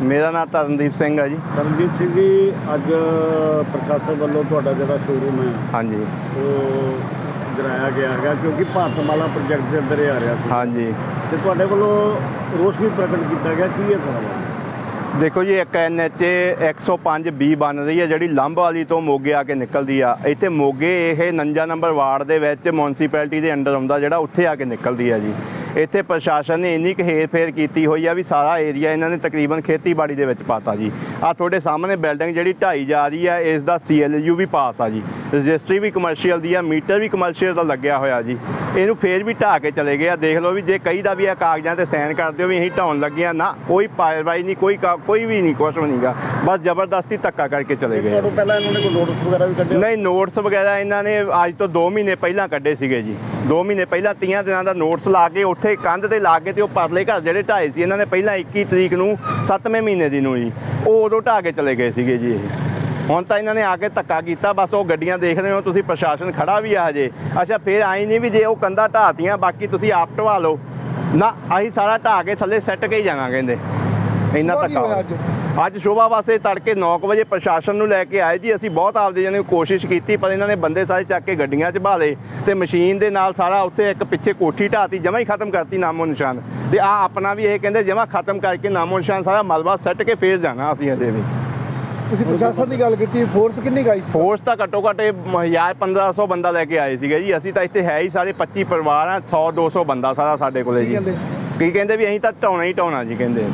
ਮੇਰਾ ਨਾਮ ਤਰਨਦੀਪ ਸਿੰਘ ਹੈ ਜੀ। ਰਣਜੀਤ ਸਿੰਘ ਜੀ ਅੱਜ ਪ੍ਰਸ਼ਾਸਨ ਵੱਲੋਂ ਤੁਹਾਡਾ ਜਿਹੜਾ ਸ਼ੋਰੂਮ ਹੈ ਹਾਂਜੀ। ਉਹ ਗਿਰਾਇਆ ਗਿਆ ਹੈਗਾ ਕਿਉਂਕਿ ਭਾਰਤਮਾਲਾ ਪ੍ਰੋਜੈਕਟ ਦੇ ਅੰਦਰ ਇਹ ਆ ਰਿਹਾ ਸੀ। ਹਾਂਜੀ। ਤੇ ਤੁਹਾਡੇ ਵੱਲੋਂ ਰੋਸ ਵੀ ਪ੍ਰਗਟ ਕੀਤਾ ਗਿਆ ਕੀ ਹੈ? ਸਾਰਾ ਦੇਖੋ ਜੀ ਇੱਕ ਐਨਐਚ 105 ਬੀ ਬਣ ਰਹੀ ਹੈ ਜਿਹੜੀ ਲੰਬ ਵਾਲੀ ਤੋਂ ਮੋਗੇ ਆ ਕੇ ਨਿਕਲਦੀ ਆ। ਇੱਥੇ ਮੋਗੇ ਇਹ 49 ਨੰਬਰ ਵਾਰਡ ਦੇ ਵਿੱਚ ਮਿਊਨਿਸਪੈਲਿਟੀ ਦੇ ਅੰਡਰ ਆਉਂਦਾ ਜਿਹੜਾ ਉੱਥੇ ਆ ਕੇ ਨਿਕਲਦੀ ਆ ਜੀ। ਇੱਥੇ ਪ੍ਰਸ਼ਾਸਨ ਨੇ ਇੰਨੀ ਕੁ ਹੇਰ-ਫੇਰ ਕੀਤੀ ਹੋਈ ਆ ਵੀ ਸਾਰਾ ਏਰੀਆ ਇਹਨਾਂ ਨੇ ਤਕਰੀਬਨ ਖੇਤੀਬਾੜੀ ਦੇ ਵਿੱਚ ਪਾਤਾ ਜੀ। ਆ ਤੁਹਾਡੇ ਸਾਹਮਣੇ ਬਿਲਡਿੰਗ ਜਿਹੜੀ ਢਾਈ ਜਾ ਰਹੀ ਆ ਇਸ ਦਾ ਸੀਐਲਯੂ ਵੀ ਪਾਸ ਆ ਜੀ। ਰਜਿਸਟਰੀ ਵੀ ਕਮਰਸ਼ੀਅਲ ਦੀ ਆ ਮੀਟਰ ਵੀ ਕਮਰਸ਼ੀਅਲ ਦਾ ਲੱਗਿਆ ਹੋਇਆ ਜੀ। ਇਹਨੂੰ ਫੇਰ ਵੀ ਢਾਹ ਕੇ ਚਲੇ ਗਏ ਆ। ਦੇਖ ਲਓ ਵੀ ਜੇ ਕਈ ਦਾ ਵੀ ਆ ਕਾਗਜ਼ਾਂ ਤੇ ਸਾਈਨ ਕਰ ਦਿਓ ਵੀ ਅਸੀਂ ਢਾਉਣ ਲੱਗੇ ਆ ਨਾ ਕੋਈ ਕਾਰਵਾਈ ਨਹੀਂ ਕੋਈ ਕੋਈ ਵੀ ਨਹੀਂ ਕੁਛ ਵੀ ਨਹੀਂਗਾ ਬਸ ਜ਼ਬਰਦਸਤੀ ਧੱਕਾ ਕਰਕੇ ਚਲੇ ਗਏ ਪਹਿਲਾਂ ਇਹਨਾਂ ਨੇ ਕੋਈ ਨੋਟਿਸ ਵਗੈਰਾ ਵੀ ਕੱਢਿਆ? ਨਹੀਂ ਨੋਟਸ ਵਗੈਰਾ ਇਹਨਾਂ ਨੇ ਅੱਜ ਤੋਂ 2 ਮਹੀਨੇ ਪਹਿਲਾਂ ਕੱਢੇ ਸੀਗੇ ਜੀ। 2 ਮਹੀਨੇ ਪਹਿਲਾਂ 30 ਦਿਨਾਂ ਦਾ ਨੋਟਸ ਲਾ ਕੇ ਉੱਥੇ ਕੰਧ ਤੇ ਲਾ ਕੇ ਤੇ ਉਹ ਪਰਲੇ ਘਰ ਜਿਹੜੇ ਢਾਏ ਸੀ ਇਹਨਾਂ ਨੇ ਪਹਿਲਾਂ 21 ਤਰੀਕ ਨੂੰ 7ਵੇਂ ਮਹੀਨੇ ਦੀ ਨੂੰ ਜੀ ਉਹ ਉਦੋਂ ਢਾਹ ਕੇ ਚਲੇ ਗਏ ਸੀਗੇ ਜੀ ਇਹ। ਹੁਣ ਤਾਂ ਇਹਨਾਂ ਨੇ ਆ ਕੇ ਧੱਕਾ ਕੀਤਾ ਬਸ ਉਹ ਗੱਡੀਆਂ ਦੇਖ ਰਹੇ ਹੋ ਤੁਸੀਂ ਪ੍ਰਸ਼ਾਸਨ ਖੜਾ ਵੀ ਆ ਜੇ ਅੱਛਾ ਫੇਰ ਆਈ ਨਹੀਂ ਵੀ ਜੇ ਉਹ ਕੰਧਾਂ ਢਾਤੀਆਂ ਬਾਕੀ ਤੁਸੀਂ ਆਪ ਢਵਾ ਲਓ। ਨਾ ਅਸੀਂ ਸਾਰਾ ਢਾਹ ਕੇ ਥੱਲੇ ਸੱਟ ਕੇ ਹੀ ਜਾਣਾ ਕਹਿੰਦੇ। ਇੰਨਾ ਧੱਕਾ ਅੱਜ? ਸ਼ੋਭਾ ਵਾਸਤੇ ਤੜਕੇ 9 ਵਜੇ ਪ੍ਰਸ਼ਾਸਨ ਨੂੰ ਲੈ ਕੇ ਆਏ ਜੀ। ਅਸੀਂ ਬਹੁਤ ਆਪਦੇ ਜਣੇ ਕੋਸ਼ਿਸ਼ ਕੀਤੀ ਪਰ ਇਹਨਾਂ ਨੇ ਬੰਦੇ ਸਾਰੇ ਚੱਕ ਕੇ ਗੱਡੀਆਂ 'ਚ ਭਾਲੇ ਤੇ ਮਸ਼ੀਨ ਦੇ ਨਾਲ ਸਾਰਾ ਉੱਥੇ ਇੱਕ ਪਿੱਛੇ ਕੋਠੀ ਢਾਤੀ ਜਮਾ ਹੀ ਖਤਮ ਕਰਤੀ ਨਾਮੋ ਨਿਸ਼ਾਨ। ਤੇ ਆ ਆਪਣਾ ਵੀ ਇਹ ਕਹਿੰਦੇ ਜਮਾ ਖਤਮ ਕਰਕੇ ਨਾਮੋ ਨਿਸ਼ਾਨ ਸਾਰਾ ਮਲਬਾ ਸੱਟ ਕੇ ਫੇਰ ਜਾਣਾ ਅਸੀਂ ਅਜੇ ਵੀ। ਤੁਸੀਂ ਪ੍ਰਸ਼ਾਸਨ ਦੀ ਗੱਲ ਕੀਤੀ ਫੋਰਸ ਕਿੰਨੀ ਗਾਈ ਫੋਰਸ ਤਾਂ ਘੱਟੋ ਘੱਟ ਇਹ 1000 1500 ਬੰਦਾ ਲੈ ਕੇ ਆਏ ਸੀਗੇ ਜੀ। ਅਸੀਂ ਤਾਂ ਇੱਥੇ ਹੈ ਹੀ ਸਾਰੇ 25 ਪਰਿਵਾਰ ਆ 100 200 ਬੰਦਾ ਸਾਰਾ ਸਾਡੇ ਕੋਲੇ ਜੀ। ਕੀ ਕਹਿੰਦੇ ਵੀ ਅਸੀਂ ਤਾਂ ਢਾਉਣਾ ਹੀ ਢਾਉਣਾ ਜੀ ਕਹਿੰਦੇ।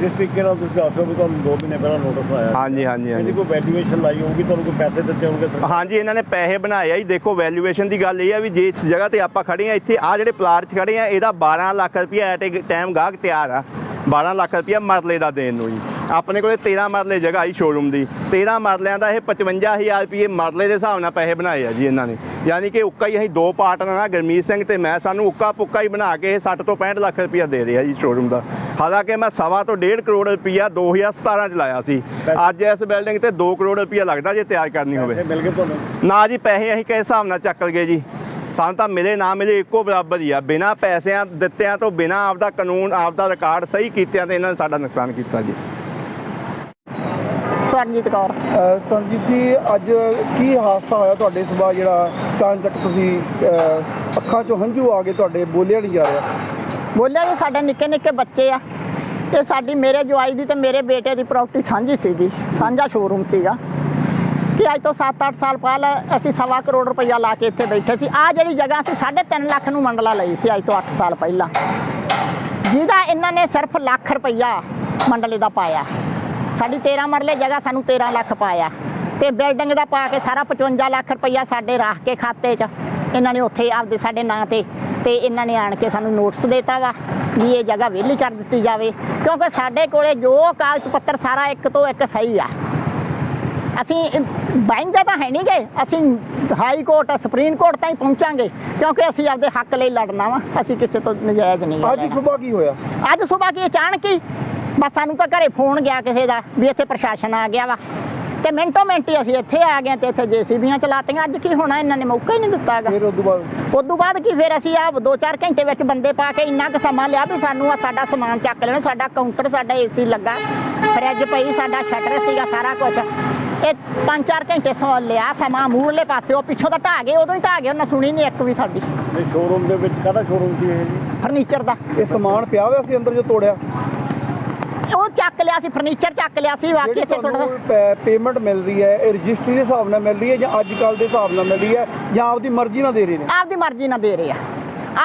ਜਿਸ ਤਰੀਕੇ ਨਾਲ ਤੁਸੀਂ ਦੱਸ ਰਹੇ ਹੋ ਤੁਹਾਨੂੰ 2 ਮਹੀਨੇ ਪਹਿਲਾਂ ਨੋਟਿਸ ਆਇਆ। ਹਾਂਜੀ ਹਾਂਜੀ ਹਾਂਜੀ। ਕੋਈ ਵੈਲਿਊਏਸ਼ਨ ਲਾਈ ਹੋਊਗੀ ਤੁਹਾਨੂੰ ਕੋਈ ਪੈਸੇ ਦਿੱਤੇ ਹੋਣਗੇ ਹਾਂਜੀ ਇਹਨਾਂ ਨੇ ਪੈਸੇ ਬਣਾਏ ਆ ਜੀ। ਦੇਖੋ ਵੈਲਿਊਏਸ਼ਨ ਦੀ ਗੱਲ ਇਹ ਆ ਵੀ ਜੇ ਇਸ ਜਗ੍ਹਾ ਤੇ ਆਪਾਂ ਖੜੇ ਆ ਇੱਥੇ ਆ ਜਿਹੜੇ ਪਲਾਟ 'ਚ ਖੜੇ ਆ ਇਹਦਾ 12 ਲੱਖ ਰੁਪਇਆ ਐਟ ਟਾਈਮ ਗਾਹਕ ਤਿਆਰ ਆ। 12 ਲੱਖ ਰੁਪਇਆ ਮਰਲੇ ਦਾ ਦੇਣ ਨੂੰ ਜੀ। ਆਪਣੇ ਕੋਲੇ 13 ਮਰਲੇ ਜਗ੍ਹਾ ਆਈ ਸ਼ੋਰੂਮ ਦੀ। 13 ਮਰਲਿਆਂ ਦਾ ਇਹ 55000 ਰੁਪਏ ਮਰਲੇ ਦੇ ਹਿਸਾਬ ਨਾਲ ਪੈਸੇ ਬਣਾਏ ਆ ਜੀ ਇਹਨਾਂ ਨੇ। ਯਾਨੀ ਕਿ ਉੱਕਾ ਹੀ ਅਸੀਂ ਦੋ ਪਾਰਟਨਰ ਆ ਗਰਮੀਤ ਸਿੰਘ ਤੇ ਮੈਂ ਸਾਨੂੰ ਉੱਕਾ ਪੁੱਕਾ ਹੀ ਬਣਾ ਕੇ ਇਹ 60 ਤੋਂ 65 ਲੱਖ ਰੁਪਇਆ ਦੇ ਰਿਹਾ ਜੀ ਸ਼ੋਰੂਮ ਦਾ। ਹਾਲਾਂਕਿ ਮੈਂ ਸਵਾ ਤੋਂ 1.5 ਕਰੋੜ ਰੁਪਇਆ 2017 ਚ ਲਾਇਆ ਸੀ। ਅੱਜ ਇਸ ਬਿਲਡਿੰਗ ਤੇ 2 ਕਰੋੜ ਰੁਪਇਆ ਲੱਗਦਾ ਜੇ ਤਿਆਰ ਕਰਨੀ ਹੋਵੇ। ਨਾ ਜੀ ਪੈਸੇ ਅਸੀਂ ਕਿਸ ਹਿਸਾਬ ਨਾਲ ਚੱਕ ਲਗੇ ਜੀ। ਸਾਨੂੰ ਤਾਂ ਮਿਲੇ ਨਾ ਮਿਲੇ ਇੱਕੋ ਬਰਾਬਰ ਹੀ ਆ। ਬਿਨਾ ਪੈਸਿਆਂ ਦਿੱਤਿਆਂ ਤੋਂ ਬਿਨਾ ਆਪਦਾ ਕਾਨੂੰਨ ਆਪਦਾ ਰਿਕਾਰਡ ਸਹੀ ਕੀਤਿਆਂ ਤੇ ਇਹਨਾਂ ਨੇ ਸਾਡਾ ਨੁਕਸਾਨ ਕੀਤਾ ਜੀ। ਸਵਰਨਜੀਤ ਕੌਰ। ਸੰਜੀਤ ਜੀ ਅੱਜ ਕੀ ਹਾਦਸਾ ਹੋਇਆ ਤੁਹਾਡੇ ਸੁਬਾਹ ਜਿਹੜਾ ਤਾਂ ਤੱਕ ਤੁਸੀਂ ਅੱਖਾਂ 'ਚੋਂ ਹੰਝੂ ਆ ਗਏ ਤੁਹਾਡੇ ਬੋਲਿਆ ਨਹੀਂ ਜਾ ਰਿਹਾ। ਬੋਲਿਆ ਜੀ ਸਾਡੇ ਨਿੱਕੇ ਨਿੱਕੇ ਬੱਚੇ ਆ ਤੇ ਸਾਡੀ ਮੇਰੇ ਜਵਾਈ ਦੀ ਤੇ ਮੇਰੇ ਬੇਟੇ ਦੀ ਪ੍ਰਾਪਰਟੀ ਸਾਂਝੀ ਸੀਗੀ ਸਾਂਝਾ ਸ਼ੋਰੂਮ ਸੀਗਾ। ਕਿ ਅੱਜ ਤੋਂ 7-8 ਸਾਲ ਪਹਿਲ ਅਸੀਂ ਸਵਾ ਕਰੋੜ ਰੁਪਈਆ ਲਾ ਕੇ ਇੱਥੇ ਬੈਠੇ ਸੀ। ਆ ਜਿਹੜੀ ਜਗ੍ਹਾ ਸੀ 3.5 ਲੱਖ ਨੂੰ ਮੰਡਲਾ ਲਈ ਸੀ ਅੱਜ ਤੋਂ 8 ਸਾਲ ਪਹਿਲਾਂ। ਜਿਹਦਾ ਇਹਨਾਂ ਨੇ ਸਿਰਫ ਲੱਖ ਰੁਪਈਆ ਮੰਡਲੇ ਦਾ ਪਾਇਆ। ਸਾਡੀ 13 ਮਰਲੇ ਜਗ੍ਹਾ ਸਾਨੂੰ 13 ਲੱਖ ਪਾਇਆ। ਤੇ ਬਿਲਡਿੰਗ ਦਾ ਪਾ ਕੇ ਸਾਰਾ 55 ਲੱਖ ਰੁਪਈਆ ਸਾਡੇ ਰੱਖ ਕੇ ਖਾਤੇ 'ਚ। ਇਹਨਾਂ ਨੇ ਉੱਥੇ ਆਪਦੇ ਸਾਡੇ ਨਾਂ ਤੇ ਤੇ ਇਹਨਾਂ ਨੇ ਆਣ ਕੇ ਸਾਨੂੰ ਨੋਟਿਸ ਦਿੱਤਾ ਵਾ ਵੀ ਇਹ ਜਗ੍ਹਾ ਵਿਹਲੀ ਕਰ ਦਿੱਤੀ ਜਾਵੇ। ਕਿਉਂਕਿ ਸਾਡੇ ਕੋਲੇ ਜੋ ਕਾਗਜ਼ ਪੱਤਰ ਸਾਰਾ ਇੱਕ ਤੋਂ ਇੱਕ ਸਹੀ ਆ। ਅਸੀਂ ਬੈਂਦੇ ਤਾਂ ਹੈ ਨਹੀਂ ਗਏ ਅਸੀਂ ਹਾਈ ਕੋਰਟ ਸੁਪਰੀਮ ਕੋਰਟ ਤਾਈਂ ਪਹੁੰਚਾਂਗੇ ਕਿਉਂਕਿ ਅਸੀਂ ਆਪਦੇ ਹੱਕ ਲਈ ਲੜਨਾ ਵਾ ਅਸੀਂ ਕਿਸੇ ਤੋਂ ਨਜਾਇਜ਼ ਨਹੀਂ ਅੱਜ। ਸੁਬਾਹ ਕੀ ਹੋਇਆ? ਅੱਜ ਸਵੇਰ ਕੀ ਅਚਾਨਕ ਹੀ ਬਸ ਸਾਨੂੰ ਤਾਂ ਘਰੇ ਫੋਨ ਗਿਆ ਕਿਸੇ ਦਾ ਵੀ ਇੱਥੇ ਪ੍ਰਸ਼ਾਸਨ ਆ ਗਿਆ ਵਾ। ਤੇ ਮਿੰਟੋ ਮਿੰਟ ਅਸੀਂ ਇੱਥੇ ਆ ਗਏ ਤੇ ਇੱਥੇ ਜੇਸੀਬੀਆਂ ਚਲਾਤੀਆਂ ਅੱਜ ਕੀ ਹੋਣਾ ਇਹਨਾਂ ਨੇ ਮੌਕਾ ਹੀ ਨਹੀਂ ਦਿੱਤਾ ਹੈਗਾ। ਫਿਰ ਉਸ ਤੋਂ ਬਾਅਦ? ਉਦੋਂ ਬਾਅਦ ਕੀ ਫਿਰ ਅਸੀਂ ਆ 2-4 ਘੰਟੇ ਵਿੱਚ ਬੰਦੇ ਪਾ ਕੇ ਇੰਨਾ ਕੁ ਸਮਾਂ ਲਿਆ ਵੀ ਸਾਨੂੰ ਆ ਸਾਡਾ ਸਮਾਨ ਚੱਕ ਲੈਣਾ ਸਾਡਾ ਕਾਊਂਟਰ ਸਾਡਾ ਏਸੀ ਲੱਗਾ ਫਰਿੱਜ ਪਈ ਸਾਡਾ ਸ਼ਟਰ ਸੀਗਾ ਸਾਰਾ ਕੁਝ ਇਹ 5-4 ਘੰਟੇ ਸੌ ਲਿਆ ਸਮਾਂ ਮੂਹਰਲੇ ਪਾਸੇ ਉਹ ਪਿੱਛੋਂ ਤਾਂ ਢਾਹ ਗਏ ਉਦੋਂ ਹੀ ਢਾਹ ਗਏ ਉਹਨਾਂ ਸੁਣੀ ਨਹੀਂ ਇੱਕ ਵੀ ਸਾਡੀ। ਇਹ ਸ਼ੋਰੂਮ ਦੇ ਵਿੱਚ ਕਾਹਦਾ ਸ਼ੋਰੂਮ ਸੀ ਇਹ? ਜੀ ਫਰਨੀਚਰ ਦਾ। ਇਹ ਸਮਾਨ ਪਿਆ ਹੋਇਆ ਸੀ ਅੰਦਰ ਜੋ ਤੋੜਿਆ? ਉਹ ਚੱਕ ਲਿਆ ਸੀ ਫਰਨੀਚਰ ਚੱਕ ਲਿਆ ਸੀ ਬਾਕੀ ਇੱਥੇ ਥੋੜਾ ਤੁਹਾਨੂੰ ਪੇਮੈਂਟ ਮਿਲ ਰਹੀ ਹੈ ਇਹ ਰਜਿਸਟਰੀ ਦੇ ਹਿਸਾਬ ਨਾਲ ਮਿਲ ਰਹੀ ਹੈ ਜਾਂ ਅੱਜ ਕੱਲ ਦੇ ਹਿਸਾਬ ਨਾਲ ਮਿਲ ਰਹੀ ਹੈ ਜਾਂ ਆਪਦੀ ਮਰਜ਼ੀ ਨਾਲ ਦੇ ਰਹੇ ਨੇ? ਆਪਦੀ ਮਰਜ਼ੀ ਨਾਲ ਦੇ ਰਹੇ ਆ।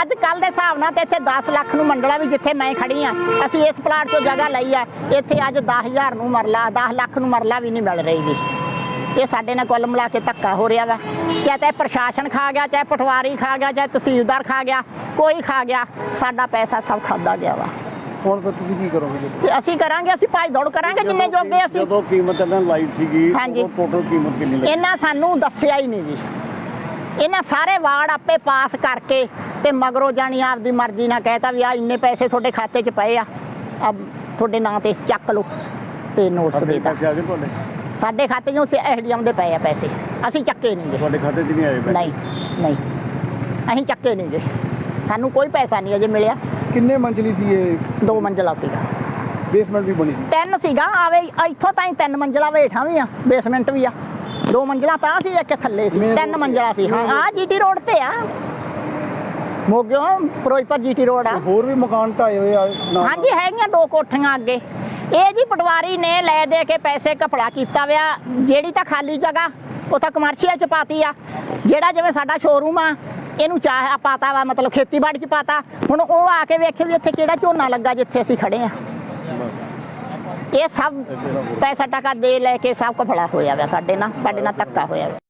ਅੱਜ ਕੱਲ ਦੇ ਹਿਸਾਬ ਨਾਲ ਤੇ ਇੱਥੇ 10 ਲੱਖ ਨੂੰ ਮੰਡਲਾ ਵੀ ਜਿੱਥੇ ਮੈਂ ਖੜੀ ਆ ਅਸੀਂ ਇਸ ਪਲਾਟ ਤੋਂ ਜਗ੍ਹਾ ਲਈ ਆ ਇੱਥੇ ਅੱਜ 10000 ਨੂੰ ਮਰਲਾ 10 ਲੱਖ ਨੂੰ ਮਰਲਾ ਵੀ ਨਹੀਂ ਮਿਲ ਰਹੀ ਜੀ। ਇਹ ਸਾਡੇ ਨਾਲ ਕੁੱਲ ਮਿਲਾ ਕੇ ਧੱਕਾ ਹੋ ਰਿਹਾ ਵਾ। ਚਾਹੇ ਤਾਂ ਪ੍ਰਸ਼ਾਸਨ ਖਾ ਗਿਆ ਚਾਹੇ ਪਟਵਾਰੀ ਖਾ ਗਿਆ ਚਾਹੇ ਤਹਿਸੀਲਦਾਰ ਖਾ ਗਿਆ ਕੋਈ ਖਾ ਗਿਆ ਸਾਡਾ ਪੈਸਾ ਸਭ ਖਾਦਾ ਗਿਆ ਵਾ। ਹੁਣ ਫਿਰ ਤੁਸੀਂ ਕੀ ਕਰੋਗੇ? ਤੇ ਅਸੀਂ ਕਰਾਂਗੇ ਅਸੀਂ ਭਾਈ ਦੌੜ ਕਰਾਂਗੇ ਜਿੰਨੇ ਜੋਗੇ ਅਸੀਂ। ਜਦੋਂ ਕੀਮਤ ਇਹਨਾਂ ਲਾਈ ਸੀਗੀ। ਉਦੋਂ ਟੋਟਲ ਕੀਮਤ ਕਿੰਨੀ ਲੱਗੀ? ਇਹਨਾਂ ਸਾਨੂੰ ਦੱਸਿਆ ਹੀ ਨਹੀਂ ਜੀ। ਇਹਨਾਂ ਸਾਰੇ ਵਾਰਡ ਆਪੇ ਪਾਸ ਕਰਕੇ ਤੇ ਮਗਰੋਂ ਜਾਣੀ ਆਪਦੀ ਮਰਜ਼ੀ ਨਾਲ ਕਹਿਤਾ ਵੀ ਆ ਇੰਨੇ ਪੈਸੇ ਤੁਹਾਡੇ ਖਾਤੇ 'ਚ ਪਏ ਆ। ਆ ਤੁਹਾਡੇ ਨਾਂ ਤੇ ਚੱਕ ਲਓ ਤੇ ਨੋਟਸ ਸਾਡੇ ਦੇਤਾ। ਪੈਸੇ ਆ ਗਏ ਤੁਹਾਡੇ? ਸਾਡੇ ਖਾਤੇ 'ਚੋਂ ਐਸਡੀਐਮ ਦੇ ਪਏ ਆ ਪੈਸੇ। ਅਸੀਂ ਚੱਕੇ ਨਹੀਂ ਜੀ ਤੁਹਾਡੇ ਖਾਤੇ 'ਚ ਨਹੀਂ ਆਏ ਪੈਸੇ? ਨਹੀਂ ਨਹੀਂ। ਅਸੀਂ ਚੱਕੇ ਨਹੀਂ ਜੀ ਸਾਨੂੰ ਕੋਈ ਪੈਸਾ ਨਹੀਂ ਅਜੇ ਮਿਲਿਆ। ਕਿੰਨੇ ਮੰਜ਼ਲੀ ਸੀ ਇਹ? ਦੋ ਮੰਜ਼ਲਾ ਸੀਗਾ। ਬੇਸਮੈਂਟ ਵੀ ਬਣੀ ਸੀ? ਤਿੰਨ ਸੀਗਾ ਆਵੇ ਇੱਥੋਂ ਤਾਈਂ ਤਿੰਨ ਮੰਜ਼ਲਾ ਵੇਠਾਂ ਵੀ ਆ ਬੇਸਮੈਂਟ ਵੀ ਆ। ਦੋ ਮੰਜ਼ਲਾ ਤਾਂ ਸੀ ਇੱਕ ਥੱਲੇ ਸੀ। ਤਿੰਨ ਮੰਜ਼ਲਾ ਸੀ। ਹਾਂ ਆ ਜੀਟੀ ਰੋਡ ਤੇ ਆ। ਮੋਗਿਓ ਫਿਰੋਜ਼ਪੁਰ ਜੀਟੀ ਰੋਡ ਆ। ਹੋਰ ਵੀ ਮਕਾਨ ਢਾਏ ਹੋਏ ਆ ਨਾਲ। ਹਾਂਜੀ ਹੈਗੀਆਂ ਦੋ ਕੋਠੀਆਂ ਅੱਗੇ। ਇਹ ਜੀ ਪਟਵਾਰੀ ਨੇ ਲੈ ਦੇ ਕੇ ਪੈਸੇ ਕਪੜਾ ਕੀਤਾ ਵਿਆ। ਜਿਹੜੀ ਤਾਂ ਖਾਲੀ ਜਗ੍ਹਾ ਉਹ ਤਾਂ ਕਮਰਸ਼ੀਅਲ ਚ ਪਾਤੀ ਆ। ਜਿਹੜਾ ਜਿਵੇਂ ਸਾਡਾ ਸ਼ੋਰੂਮ ਆ ਇਹਨੂੰ ਚਾਹ ਪਾਤਾ ਵਾ ਮਤਲਬ ਖੇਤੀਬਾੜੀ ਚ ਪਾਤਾ। ਹੁਣ ਉਹ ਆ ਕੇ ਵੇਖੇ ਵੀ ਇੱਥੇ ਕਿਹੜਾ ਝੋਨਾ ਲੱਗਾ ਜਿੱਥੇ ਅਸੀਂ ਖੜੇ ਆ। ਇਹ ਸਭ ਪੈਸਾ ਟਕਾ ਦੇ ਲੈ ਕੇ ਸਭ ਕਪੜਾ ਹੋਇਆ ਵਾ ਸਾਡੇ ਨਾਲ ਸਾਡੇ ਨਾਲ ਧੱਕਾ ਹੋਇਆ ਵਾ